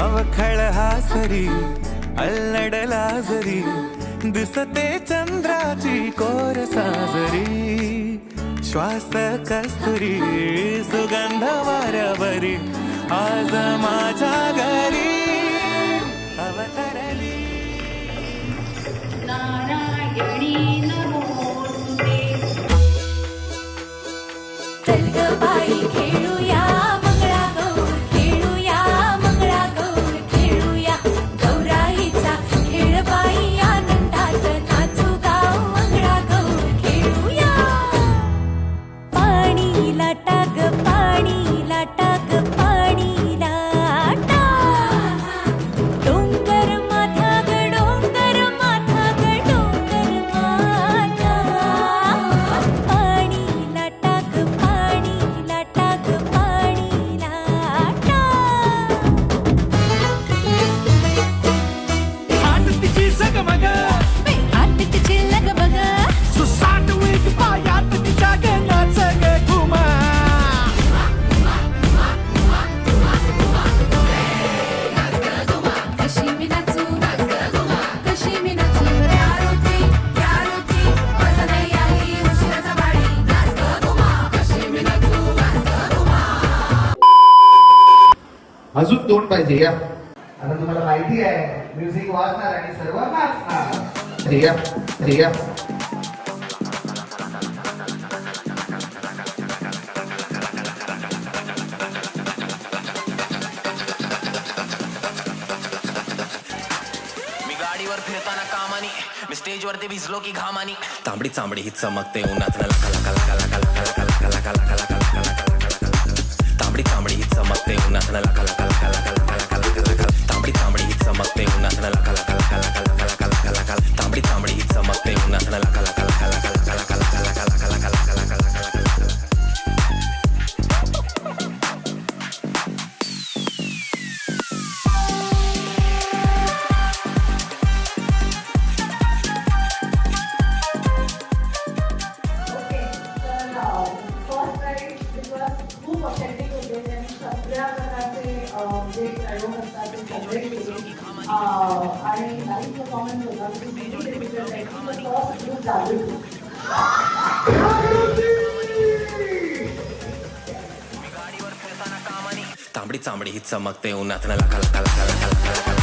अवखळ हासरी अल्लडला जरी दिसते चंद्राची कोर साजरी. श्वास कस्तुरी सुगंध वारवरी आज माझ्या घरी अवतरली. नारायणी अजून दोन पाहिजे या. आता तुम्हाला माहिती आहे म्युझिक वाजणार आणि सर्व नाचणार. या या. गाडीवर फिरताना कामानी मी स्टेजवरती भिजलो की घामानी. तांबडी चांबडी ही चमकते उन्हात लका लका. suena la calaca, la calaca. तांबडी चांबडी ही चमकते उन्हात लाखा लाखा लाखा लाखा लाखा